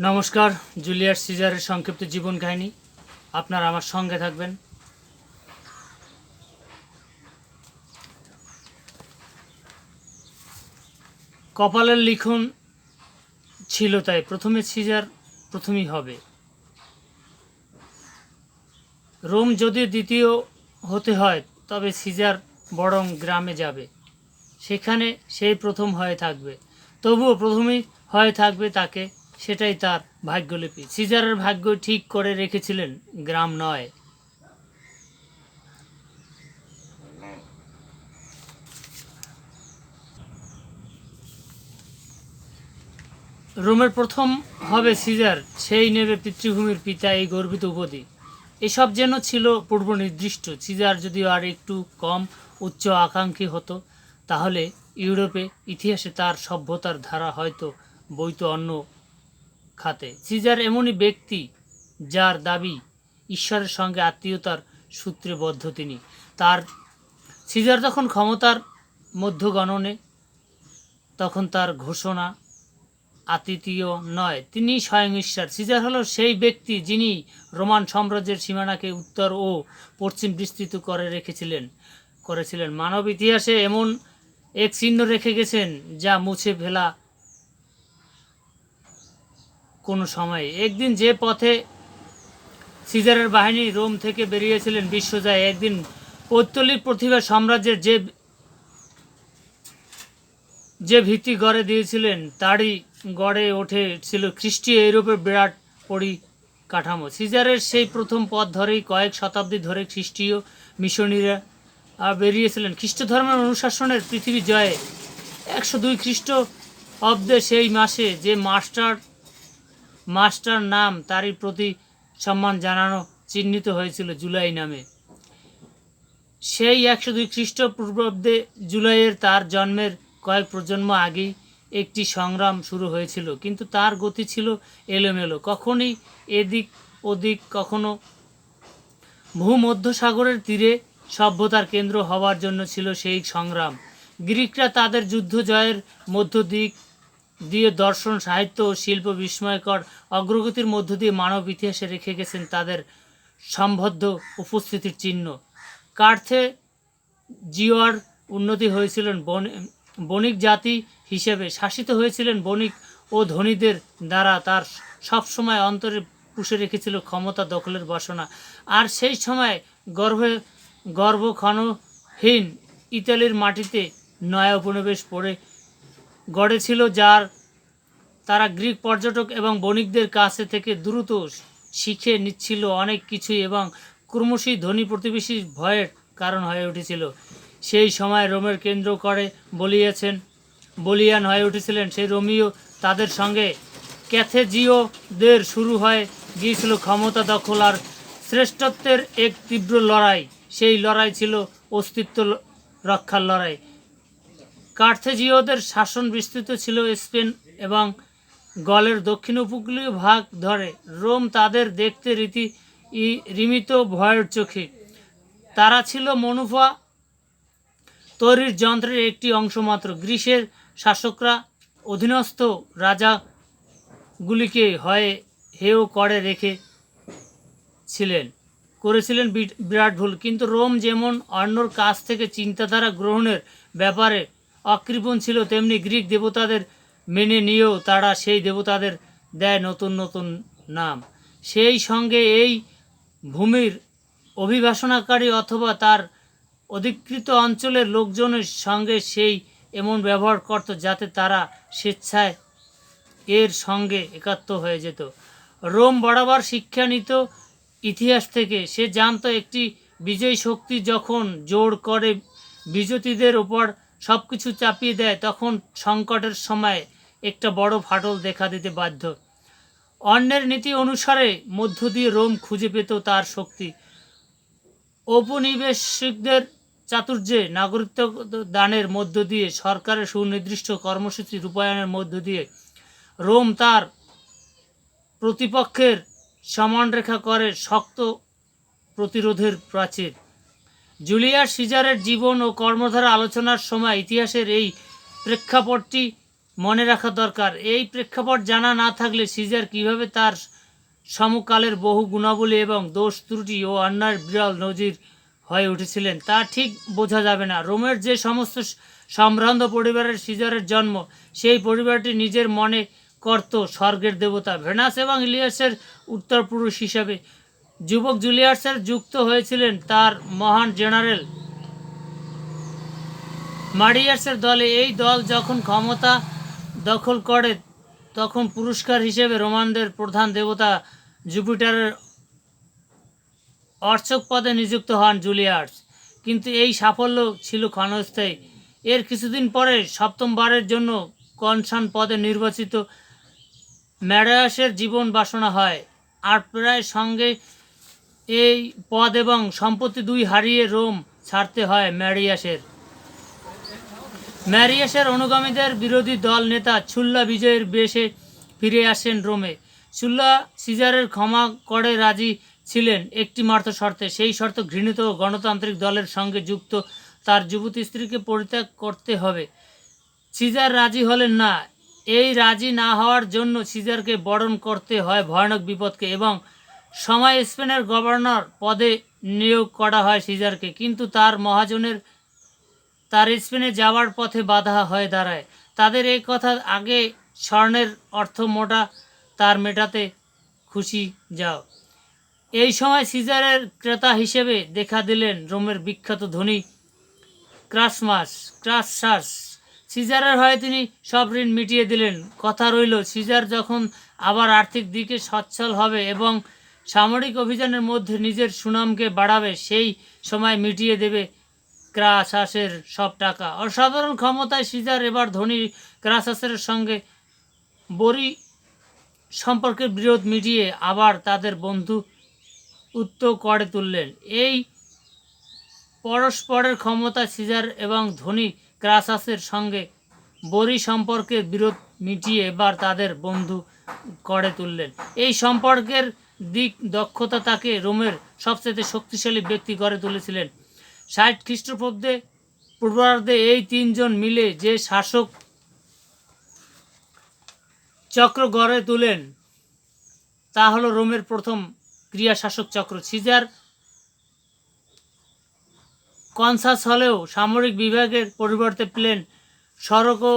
নমস্কার জুলিয়াস সিজারের সংক্ষিপ্ত জীবন কাহিনী। আপনারা আমার সঙ্গে থাকবেন। কপালের লিখন ছিল তাই প্রথমে সিজার, প্রথমেই হবে। রোম যদি দ্বিতীয় হতে হয়, তবে সিজার বরং গ্রামে যাবে। সেখানে সেই প্রথম হয়ে থাকবে। তবুও প্রথমেই হয়ে থাকবে তাকে সেটাই তার ভাগ্যলিপি। সিজারের ভাগ্য ঠিক করে রেখেছিলেন, গ্রাম নয়। রোমের প্রথম হবে সিজার, সেই নেবে পিতৃভূমির পিতা এই গর্বিত উপাধি। এসব যেন ছিল পূর্ব নির্দিষ্ট। সিজার যদিও আর একটু কম উচ্চ আকাঙ্ক্ষী হতো, তাহলে ইউরোপে ইতিহাসে তার সভ্যতার ধারা হয়তো বইতো অন্য খাতে। সিজার এমনই ব্যক্তি যার দাবি ঈশ্বরের সঙ্গে আত্মীয়তার সূত্রে বদ্ধ তিনি। তার সিজার যখন ক্ষমতার মধ্যগণনে, তখন তার ঘোষণা আতিথীয় নয়, তিনি স্বয়ং ঈশ্বর। সিজার হলো সেই ব্যক্তি যিনি রোমান সাম্রাজ্যের সীমানাকে উত্তর ও পশ্চিম বিস্তৃত করে রেখেছিলেন, করেছিলেন। মানব ইতিহাসে এমন এক চিহ্ন রেখে গেছেন যা মুছে ফেলা কোনো সময়। একদিন যে পথে সিজারের বাহিনী রোম থেকে বেরিয়েছিলেন বিশ্বজয়, একদিন পৌত্তলিক প্রতিভা সাম্রাজ্যের যে যে ভিত্তি গড়ে দিয়েছিলেন, তারই গড়ে ওঠেছিল খ্রিস্টীয় ইউরোপের বিরাট পরিকাঠামো। সিজারের সেই প্রথম পথ ধরেই কয়েক শতাব্দী ধরে খ্রিস্টীয় মিশনীরা বেরিয়েছিলেন। খ্রিস্ট ধর্মের অনুশাসনের পৃথিবী জয়ে একশো দুই খ্রিস্ট অব্দে সেই মাসে যে মাস্টার মাস্টার নাম তারই প্রতি সম্মান জানানো চিহ্নিত হয়েছিল জুলাই নামে। সেই একশো দুই খ্রিস্টপূর্বাব্দে জুলাইয়ের তার জন্মের কয়েক প্রজন্ম আগেই একটি সংগ্রাম শুরু হয়েছিল, কিন্তু তার গতি ছিল এলোমেলো। কখনই এদিক ওদিক, কখনো ভূমধ্যসাগরের তীরে সভ্যতার কেন্দ্র হওয়ার জন্য ছিল সেই সংগ্রাম। গ্রিকরা তাদের যুদ্ধ জয়ের মধ্য দিক দিয়ে দর্শন, সাহিত্য ও শিল্প বিস্ময়কর অগ্রগতির মধ্য দিয়ে মানব ইতিহাসে রেখে গেছেন তাদের সম্বদ্ধ উপস্থিতির চিহ্ন। কার্থে জিওয়ার উন্নতি হয়েছিলেন বণিক জাতি হিসেবে। শাসিত হয়েছিলেন বণিক ও ধনীদের দ্বারা। তার সবসময় অন্তরে পুষে রেখেছিল ক্ষমতা দখলের বাসনা। আর সেই সময় গর্ভে, গর্ভক্ষণহীন ইতালির মাটিতে নয়া উপনিবেশ পড়ে গড়েছিল যার তারা গ্রিক পর্যটক এবং বণিকদের কাছে থেকে দ্রুত শিখে নিচ্ছিল অনেক কিছুই এবং ক্রমশই ধনী প্রতিবেশী ভয়ের কারণ হয়ে উঠেছিল। সেই সময় রোমের কেন্দ্র করে বলিয়েছেন, বলিয়ান হয়ে উঠেছিলেন। সেই রোমিও তাদের সঙ্গে ক্যাথেজিওদের শুরু হয়ে গিয়েছিল ক্ষমতা দখল আর শ্রেষ্ঠত্বের এক তীব্র লড়াই। সেই লড়াই ছিল অস্তিত্ব রক্ষার লড়াই। কার্থেজীয়দের শাসন বিস্তৃত ছিল স্পেন এবং গলের দক্ষিণ উপকূলীয় ভাগ ধরে। রোম তাদের দেখতে রীতি রিমিত ভয়ের চোখে। তারা ছিল মনুফা তৈরির যন্ত্রের একটি অংশ মাত্র। গ্রীসের শাসকরা অধীনস্থ রাজাগুলিকে হয়ে হেয় করে রেখে ছিলেন, করেছিলেন বিরাট ভুল। কিন্তু রোম যেমন অন্যর কাছ থেকে চিন্তাধারা গ্রহণের ব্যাপারে অকৃপণ ছিল, তেমনি গ্রিক দেবতাদের মেনে নিয়েও তারা সেই দেবতাদের দেয় নতুন নতুন নাম। সেই সঙ্গে এই ভূমির অভিবাসনাকারী অথবা তার অধিকৃত অঞ্চলের লোকজনের সঙ্গে সেই এমন ব্যবহার করত যাতে তারা স্বেচ্ছায় এর সঙ্গে একাত্ম হয়ে যেত। রোম বরাবর শিক্ষা নিত ইতিহাস থেকে সে জানত একটি বিজয়ী শক্তি যখন জোর করে বিজেতাদের ওপর সব কিছু চাপিয়ে দেয়, তখন সংকটের সময় একটা বড় ফাটল দেখা দিতে বাধ্য। অন্যের নীতি অনুসারে মধ্য দিয়ে রোম খুঁজে পেত তার শক্তি। ঔপনিবেশিকদের চাতুর্যে নাগরিকত্ব দানের মধ্য দিয়ে সরকারের সুনির্দিষ্ট কর্মসূচি রূপায়ণের মধ্য দিয়ে রোম তার প্রতিপক্ষের সমান রেখা করে শক্ত প্রতিরোধের প্রাচীর। জুলিয়াস সিজারের জীবন ও কর্মধারা আলোচনার সময় ইতিহাসের এই প্রেক্ষাপটটি মনে রাখা দরকার। এই প্রেক্ষাপট জানা না থাকলে সিজার কীভাবে তার সমকালের বহু গুণাবলী এবং দোষ ত্রুটি ও অন্যায়ের বিরল নজির হয়ে উঠেছিলেন, তা ঠিক বোঝা যাবে না। রোমের যে সমস্ত সম্ভ্রান্ত পরিবারের সিজারের জন্ম, সেই পরিবারটি নিজের মনে করত স্বর্গের দেবতা ভেনাস এবং ইলিয়াসের উত্তরপুরুষ হিসাবে। যুবক জুলিয়াসের যুক্ত হয়েছিলেন তার মহান জেনারেল। মারিয়াসের দলে এই দল যখন ক্ষমতা দখল করে, তখন পুরস্কার হিসেবে রোমানদের প্রধান দেবতা জুপিটারের অর্চক পদে নিযুক্ত হন জুলিয়ার্স। কিন্তু এই সাফল্য ছিল ক্ষণস্থায়ী। এর কিছুদিন পরে সপ্তমবারের জন্য কনসান পদে নির্বাচিত ম্যাডায়াসের জীবন বাসনা হয়। আর প্রায় সঙ্গে এই পদ এবং সম্পত্তি দুই হারিয়ে রোম ছাড়তে হয় ম্যারিয়াসের। ম্যারিয়াসের অনুগামীদের বিরোধী দল নেতা ছুল্লা বিজয়ের বেশে ফিরে আসেন রোমে। ছুল্লা সিজারের ক্ষমা করে রাজি ছিলেন একটি মাত্র শর্তে, সেই শর্ত ঘৃণিত গণতান্ত্রিক দলের সঙ্গে যুক্ত। তার যুবতী স্ত্রীকে পরিত্যাগ করতে হবে। সিজার রাজি হলেন না। এই রাজি না হওয়ার জন্য সিজারকে বরণ করতে হয় ভয়ানক বিপদকে এবং সময় স্পেনের গভর্নর পদে নিয়োগ করা হয় সিজারকে, কিন্তু তার মহাজনের, তার স্পেনে যাওয়ার পথে বাধা হয়ে দাঁড়ায়। তাদের এই কথা আগে স্বর্ণের অর্থ মোটা, তার মেটাতে খুশি যাও। এই সময় সিজারের ক্রেতা হিসেবে দেখা দিলেন রোমের বিখ্যাত ধনী ক্রাসমাস ক্রাসাস সিজারের হয়ে তিনি সব ঋণ মিটিয়ে দিলেন। কথা রইল, সিজার যখন আবার আর্থিক দিকে সচ্ছল হবে এবং সামরিক অভিযানের মধ্যে নিজের সুনামকে বাড়াবে, সেই সময় মিটিয়ে দেবে ক্রাসাসের সব টাকা। অসাধারণ ক্ষমতায় সিজার, এবার ধনী ক্রাসাসের সঙ্গে বড়ি সম্পর্কের বিরোধ মিটিয়ে আবার তাদের বন্ধু উত্ত করে তুললেন। এই পরস্পরের ক্ষমতা সিজার এবং ধনী ক্রাসাসের সঙ্গে বরি সম্পর্কের বিরোধ মিটিয়ে এবার তাদের বন্ধু করে তুললেন। এই সম্পর্কের দিক দক্ষতা তাকে রোমের সবচেয়ে শক্তিশালী ব্যক্তি গড়ে তুলেছিলেন। ষাট খ্রিস্টপূর্বে পূর্বার্ধে এই তিনজন মিলে যে শাসক চক্র গড়ে তোলেন, তা হলো রোমের প্রথম ক্রিয়া শাসক চক্র। সিজার কনসাস হলেও সামরিক বিভাগের পরিবর্তে প্লেন সড়ক ও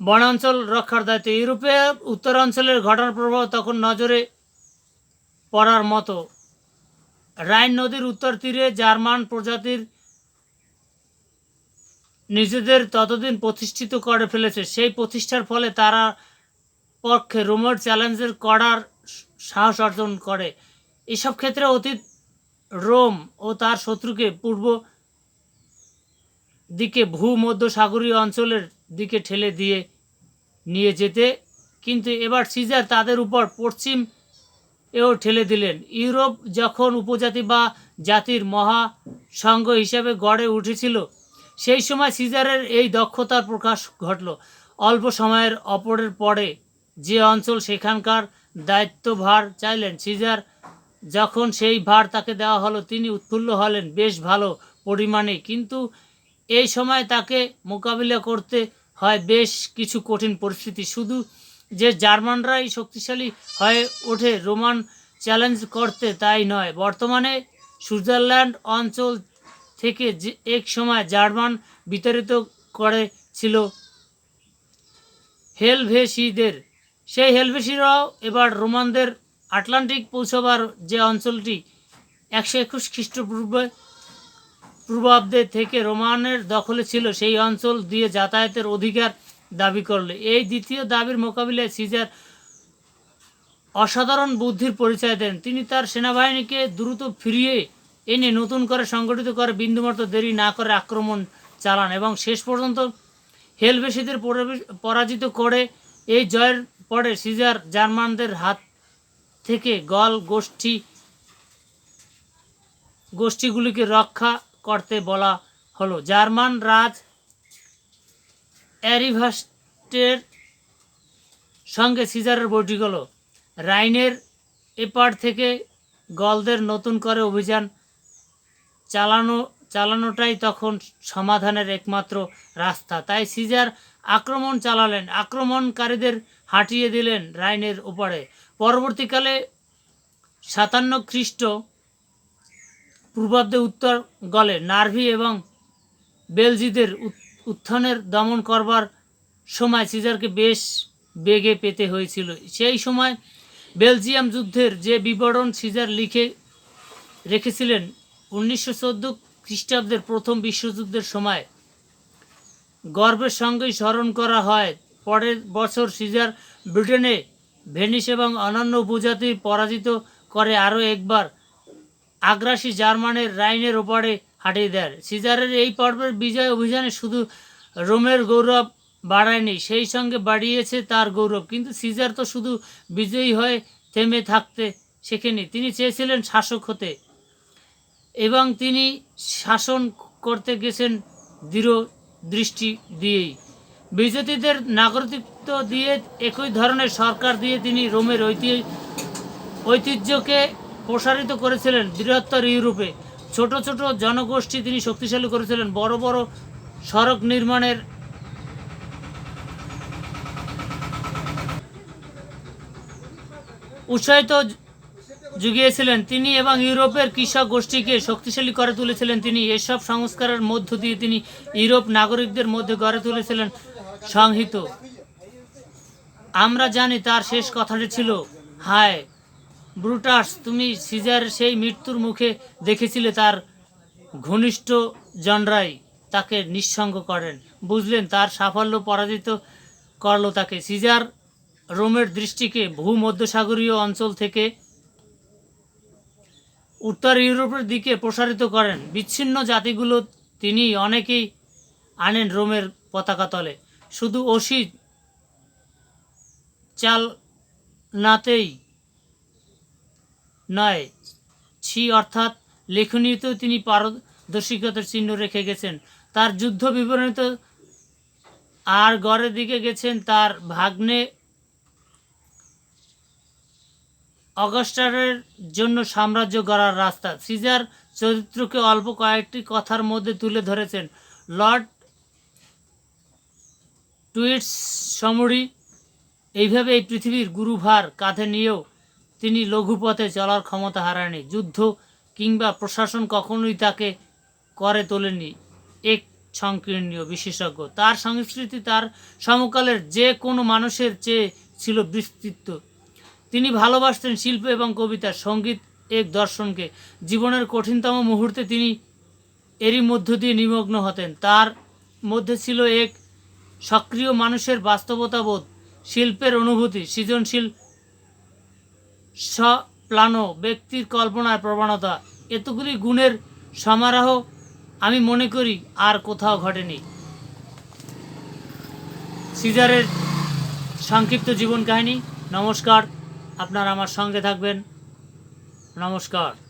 বনাঞ্চল রক্ষার দায়িত্ব। ইউরোপে উত্তরাঞ্চলের ঘটনা প্রবাহ তখন নজরে পড়ার মতো। রাইন নদীর উত্তর তীরে জার্মান প্রজাতির নিজেদের ততদিন প্রতিষ্ঠিত করে ফেলেছে। সেই প্রতিষ্ঠার ফলে তারা পক্ষে রোমের চ্যালেঞ্জের করার সাহস অর্জন করে। এসব ক্ষেত্রে অতীত রোম ও তার শত্রুকে পূর্ব দিকে ভূমধ্যসাগরীয় অঞ্চলের দিকে ঠেলে দিয়ে নিয়ে যেতে। কিন্তু এবার সিজার তাদের উপর পশ্চিম এও ঠেলে দিলেন। ইউরোপ যখন উপজাতি বা জাতির মহাসংঘ হিসেবে গড়ে উঠেছিল, সেই সময় সিজারের এই দক্ষতার প্রকাশ ঘটল। অল্প সময়ের অপরের পরে যে অঞ্চল সেখানকার দায়িত্বভার চাইলেন, সিজার যখন সেই ভার তাকে দেওয়া হলো, তিনি উৎফুল্ল হলেন, বেশ ভালো পরিমাণে কিন্তু এই সময় তাকে মোকাবিলা করতে হয় বেশ কিছু কঠিন পরিস্থিতি। শুধু যে জার্মানরাই শক্তিশালী হয়ে ওঠে, রোমান চ্যালেঞ্জ করতে তাই নয়। বর্তমানে সুইজারল্যান্ড অঞ্চল থেকে যে এক সময় জার্মান বিতাড়িত করেছিল হেলভেসিদের। সেই হেলভেসিরাও এবার রোমানদের আটলান্টিক পৌঁছবার যে অঞ্চলটি একশো একুশ খ্রিস্টপূর্বে পূর্বাব্দে থেকে রোমানের দখলে ছিল সেই অঞ্চল দিয়ে যাতায়াতের অধিকার দাবি করলে। এই দ্বিতীয় দাবির মোকাবিলায় সিজার অসাধারণ বুদ্ধির পরিচয় দেন। তিনি তার সেনাবাহিনীকে দ্রুত ফিরিয়ে এনে নতুন করে সংগঠিত করে বিন্দুমাত্র দেরি না করে আক্রমণ চালান এবং শেষ পর্যন্ত হেলবেশিদের পরাজিত করে এই জয়ের পরে সিজার জার্মানদের হাত থেকে গল গোষ্ঠী, গোষ্ঠীগুলিকে রক্ষা করতে বলা হলো। জার্মান রাজ অ্যারিভাস্টের সঙ্গে সিজারের বৈঠক হলো। রাইনের এপার থেকে গলদের নতুন করে অভিযান চালানো, চালানোটাই তখন সমাধানের একমাত্র রাস্তা। তাই সিজার আক্রমণ চালালেন, আক্রমণকারীদের হাঁটিয়ে দিলেন রাইনের ওপারে। পরবর্তীকালে সাতান্ন খ্রিস্ট পূর্বাব্দে উত্তর গলে নার্ভি এবং বেলজিদের উত্থানের দমন করবার সময় সিজারকে বেশ বেগে পেতে হয়েছিল। সেই সময় বেলজিয়াম যুদ্ধের যে বিবরণ সিজার লিখে রেখেছিলেন, উনিশশো চোদ্দ খ্রিস্টাব্দের প্রথম বিশ্বযুদ্ধের সময় গর্বের সঙ্গেই স্মরণ করা হয়। পরের বছর সিজার ব্রিটেনে ভেনিস এবং অন্যান্য উপজাতি পরাজিত করে আরও একবার আগ্রাসী জার্মানের রাইনের ওপারে হাঁটিয়ে দেয়। সিজারের এই পর্বের বিজয় অভিযানে শুধু রোমের গৌরব বাড়ায়নি, সেই সঙ্গে বাড়িয়েছে তার গৌরব। কিন্তু সিজার তো শুধু বিজয়ী হয়ে থেমে থাকতে শেখেনি, তিনি চেয়েছিলেন শাসক হতে। এবং তিনি শাসন করতে গেছেন দৃঢ় দৃষ্টি দিয়েই। বিজেতাদের নাগরিকত্ব দিয়ে একই ধরনের সরকার দিয়ে তিনি রোমের ঐতিহ্য ঐতিহ্যকে প্রসারিত করেছিলেন বৃহত্তর ইউরোপে। ছোট ছোট জনগোষ্ঠী তিনি শক্তিশালী করেছিলেন। বড় বড় সড়ক নির্মাণের উৎসাহিত জুগিয়েছিলেন তিনি এবং ইউরোপের কৃষক গোষ্ঠীকে শক্তিশালী করে তুলেছিলেন তিনি। এসব সংস্কারের মধ্য দিয়ে তিনি ইউরোপ নাগরিকদের মধ্যে গড়ে তুলেছিলেন সংহিত। আমরা জানি তার শেষ কথাটি ছিল, হায় ব্রুটাস, তুমি সিজার সেই মৃত্যুর মুখে দেখেছিলে তার ঘনিষ্ঠ জনরাই তাকে নিঃসঙ্গ করেন। বুঝলেন, তার সাফল্য পরাজিত করল তাকে। সিজার রোমের দৃষ্টিকে ভূমধ্যসাগরীয় অঞ্চল থেকে উত্তর ইউরোপের দিকে প্রসারিত করেন। বিচ্ছিন্ন জাতিগুলো তিনি অনেকেই আনেন রোমের পতাকা তলে। শুধু অসি চাল নাতেই নয়। ছি অর্থাৎ লেখনীতেও তিনি পারদর্শিকতার চিহ্ন রেখে গেছেন। তার যুদ্ধ বিবরণীতে আর গড়ের দিকে গেছেন তার ভাগ্নে অগাস্টারের জন্য সাম্রাজ্য গড়ার রাস্তা। সিজার চরিত্রকে অল্প কয়েকটি কথার মধ্যে তুলে ধরেছেন। লর্ড টুইটস সমরি, এইভাবে এই পৃথিবীর গুরুভার কাঁধে নিয়েও তিনি লঘুপথে চলার ক্ষমতা হারায়নি। যুদ্ধ কিংবা প্রশাসন কখনোই তাকে করে তোলেনি এক সংকীর্ণীয় বিশেষজ্ঞ। তার সংস্কৃতি, তার সমকালের যে কোনো মানুষের চেয়ে ছিল বিস্তৃত। তিনি ভালোবাসতেন শিল্প এবং কবিতা, সংগীত, এক দর্শনকে। জীবনের কঠিনতম মুহূর্তে তিনি এরই মধ্য দিয়ে নিমগ্ন হতেন। তার মধ্যে ছিল এক সক্রিয় মানুষের বাস্তবতাবোধ, শিল্পের অনুভূতি, সৃজনশীল স্বপ্লানো ব্যক্তির কল্পনার প্রবণতা। এতগুলি গুণের সমারোহ আমি মনে করি আর কোথাও ঘটেনি। সিজারের সংক্ষিপ্ত জীবন কাহিনী, নমস্কার। আপনারা আমার সঙ্গে থাকবেন। নমস্কার।